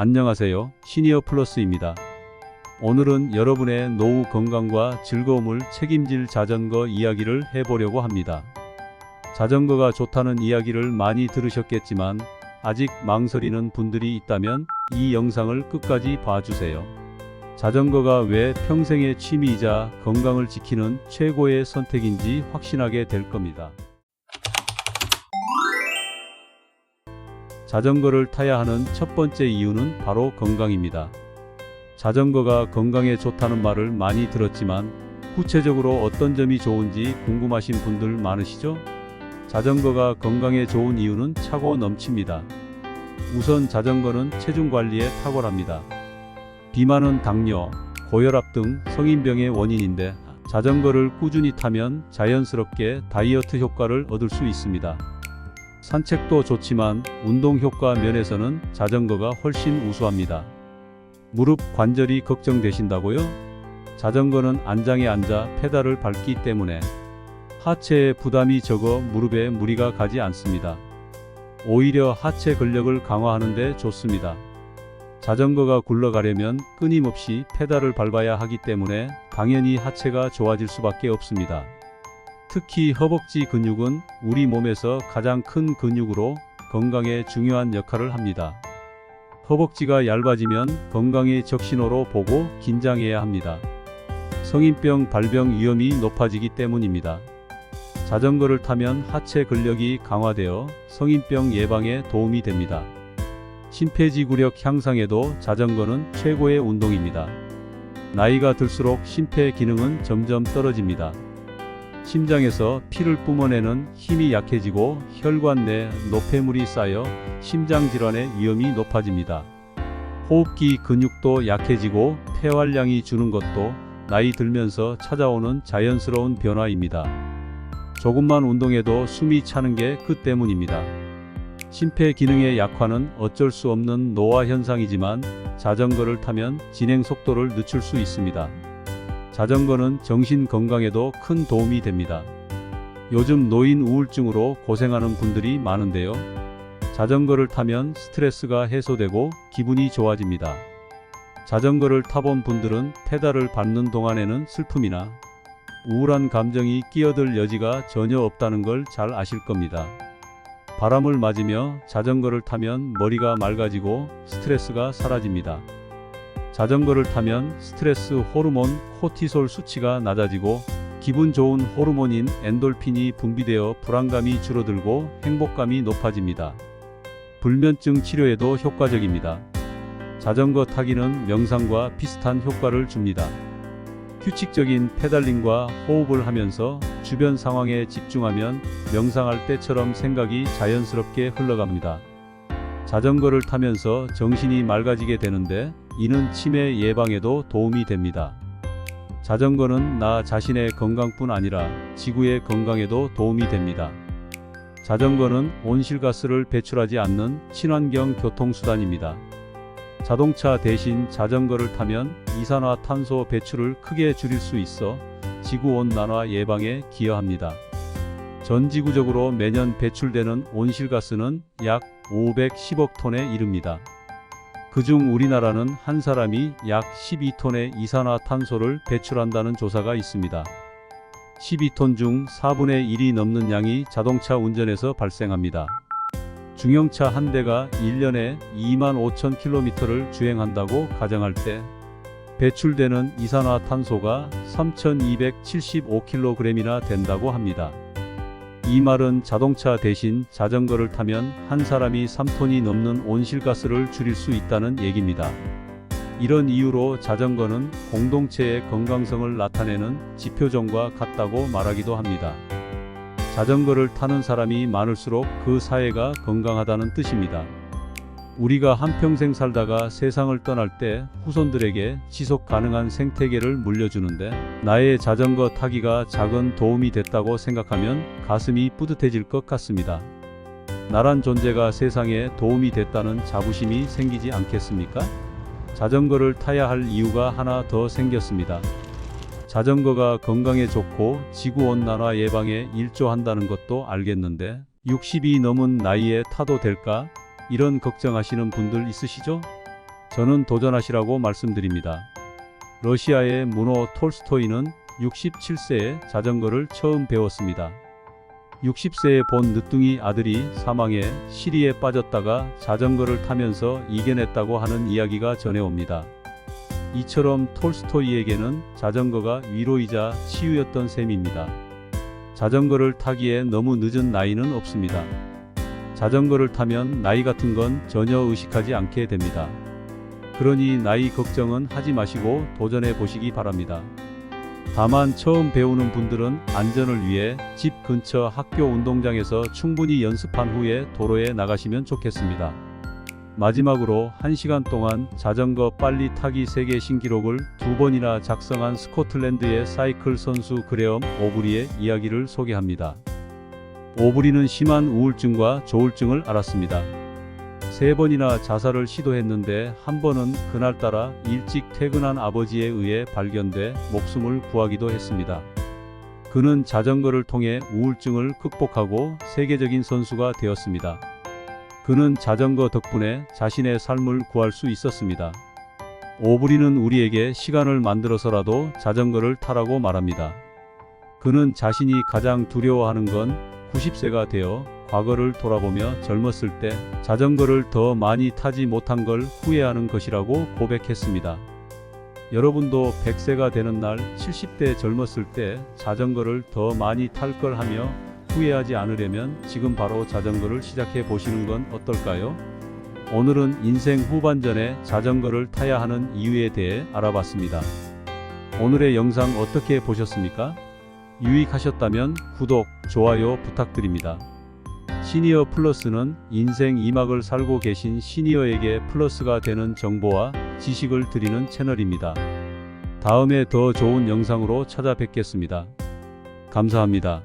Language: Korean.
안녕하세요. 시니어 플러스입니다. 오늘은 여러분의 노후 건강과 즐거움을 책임질 자전거 이야기를 해보려고 합니다. 자전거가 좋다는 이야기를 많이 들으셨겠지만 아직 망설이는 분들이 있다면 이 영상을 끝까지 봐주세요. 자전거가 왜 평생의 취미이자 건강을 지키는 최고의 선택인지 확신하게 될 겁니다. 자전거를 타야 하는 첫 번째 이유는 바로 건강입니다. 자전거가 건강에 좋다는 말을 많이 들었지만 구체적으로 어떤 점이 좋은지 궁금하신 분들 많으시죠? 자전거가 건강에 좋은 이유는 차고 넘칩니다. 우선 자전거는 체중 관리에 탁월합니다. 비만은 당뇨, 고혈압 등 성인병의 원인인데 자전거를 꾸준히 타면 자연스럽게 다이어트 효과를 얻을 수 있습니다. 산책도 좋지만 운동 효과 면에서는 자전거가 훨씬 우수합니다. 무릎 관절이 걱정되신다고요? 자전거는 안장에 앉아 페달을 밟기 때문에 하체에 부담이 적어 무릎에 무리가 가지 않습니다. 오히려 하체 근력을 강화하는 데 좋습니다. 자전거가 굴러가려면 끊임없이 페달을 밟아야 하기 때문에 당연히 하체가 좋아질 수밖에 없습니다. 특히 허벅지 근육은 우리 몸에서 가장 큰 근육으로 건강에 중요한 역할을 합니다. 허벅지가 얇아지면 건강의 적신호로 보고 긴장해야 합니다. 성인병 발병 위험이 높아지기 때문입니다. 자전거를 타면 하체 근력이 강화되어 성인병 예방에 도움이 됩니다. 심폐지구력 향상에도 자전거는 최고의 운동입니다. 나이가 들수록 심폐 기능은 점점 떨어집니다. 심장에서 피를 뿜어내는 힘이 약해지고 혈관 내 노폐물이 쌓여 심장 질환의 위험이 높아집니다. 호흡기 근육도 약해지고 폐활량이 주는 것도 나이 들면서 찾아오는 자연스러운 변화입니다. 조금만 운동해도 숨이 차는 게 그 때문입니다. 심폐 기능의 약화는 어쩔 수 없는 노화 현상이지만 자전거를 타면 진행 속도를 늦출 수 있습니다. 자전거는 정신 건강에도 큰 도움이 됩니다. 요즘 노인 우울증으로 고생하는 분들이 많은데요. 자전거를 타면 스트레스가 해소되고 기분이 좋아집니다. 자전거를 타본 분들은 페달을 밟는 동안에는 슬픔이나 우울한 감정이 끼어들 여지가 전혀 없다는 걸 잘 아실 겁니다. 바람을 맞으며 자전거를 타면 머리가 맑아지고 스트레스가 사라집니다. 자전거를 타면 스트레스 호르몬 코티솔 수치가 낮아지고 기분 좋은 호르몬인 엔돌핀이 분비되어 불안감이 줄어들고 행복감이 높아집니다. 불면증 치료에도 효과적입니다. 자전거 타기는 명상과 비슷한 효과를 줍니다. 규칙적인 페달링과 호흡을 하면서 주변 상황에 집중하면 명상할 때처럼 생각이 자연스럽게 흘러갑니다. 자전거를 타면서 정신이 맑아지게 되는데 이는 치매 예방에도 도움이 됩니다. 자전거는 나 자신의 건강뿐 아니라 지구의 건강에도 도움이 됩니다. 자전거는 온실가스를 배출하지 않는 친환경 교통수단입니다. 자동차 대신 자전거를 타면 이산화탄소 배출을 크게 줄일 수 있어 지구온난화 예방에 기여합니다. 전 지구적으로 매년 배출되는 온실가스는 약 510억 톤에 이릅니다. 그중 우리나라는 한 사람이 약 12톤의 이산화탄소를 배출한다는 조사가 있습니다. 12톤 중 4분의 1이 넘는 양이 자동차 운전에서 발생합니다. 중형차 한 대가 1년에 2만 5천 킬로미터를 주행한다고 가정할 때 배출되는 이산화탄소가 3,275kg이나 된다고 합니다. 이 말은 자동차 대신 자전거를 타면 한 사람이 3톤이 넘는 온실가스를 줄일 수 있다는 얘기입니다. 이런 이유로 자전거는 공동체의 건강성을 나타내는 지표종과 같다고 말하기도 합니다. 자전거를 타는 사람이 많을수록 그 사회가 건강하다는 뜻입니다. 우리가 한평생 살다가 세상을 떠날 때 후손들에게 지속 가능한 생태계를 물려주는데 나의 자전거 타기가 작은 도움이 됐다고 생각하면 가슴이 뿌듯해질 것 같습니다. 나란 존재가 세상에 도움이 됐다는 자부심이 생기지 않겠습니까? 자전거를 타야 할 이유가 하나 더 생겼습니다. 자전거가 건강에 좋고 지구온난화 예방에 일조한다는 것도 알겠는데 60이 넘은 나이에 타도 될까? 이런 걱정하시는 분들 있으시죠? 저는 도전하시라고 말씀드립니다. 러시아의 문호 톨스토이는 67세에 자전거를 처음 배웠습니다. 60세에 본 늦둥이 아들이 사망해 시리에 빠졌다가 자전거를 타면서 이겨냈다고 하는 이야기가 전해옵니다. 이처럼 톨스토이에게는 자전거가 위로이자 치유였던 셈입니다. 자전거를 타기에 너무 늦은 나이는 없습니다. 자전거를 타면 나이 같은 건 전혀 의식하지 않게 됩니다. 그러니 나이 걱정은 하지 마시고 도전해 보시기 바랍니다. 다만 처음 배우는 분들은 안전을 위해 집 근처 학교 운동장에서 충분히 연습한 후에 도로에 나가시면 좋겠습니다. 마지막으로 1시간 동안 자전거 빨리 타기 세계 신기록을 두 번이나 작성한 스코틀랜드의 사이클 선수 그레엄 오브리의 이야기를 소개합니다. 오브리는 심한 우울증과 조울증을 앓았습니다. 세 번이나 자살을 시도했는데 한 번은 그날따라 일찍 퇴근한 아버지에 의해 발견돼 목숨을 구하기도 했습니다. 그는 자전거를 통해 우울증을 극복하고 세계적인 선수가 되었습니다. 그는 자전거 덕분에 자신의 삶을 구할 수 있었습니다. 오브리는 우리에게 시간을 만들어서라도 자전거를 타라고 말합니다. 그는 자신이 가장 두려워하는 건 90세가 되어 과거를 돌아보며 젊었을 때 자전거를 더 많이 타지 못한 걸 후회하는 것이라고 고백했습니다. 여러분도 100세가 되는 날 70대 젊었을 때 자전거를 더 많이 탈 걸 하며 후회하지 않으려면 지금 바로 자전거를 시작해 보시는 건 어떨까요? 오늘은 인생 후반전에 자전거를 타야 하는 이유에 대해 알아봤습니다. 오늘의 영상 어떻게 보셨습니까? 유익하셨다면 구독, 좋아요 부탁드립니다. 시니어 플러스는 인생 2막을 살고 계신 시니어에게 플러스가 되는 정보와 지식을 드리는 채널입니다. 다음에 더 좋은 영상으로 찾아뵙겠습니다. 감사합니다.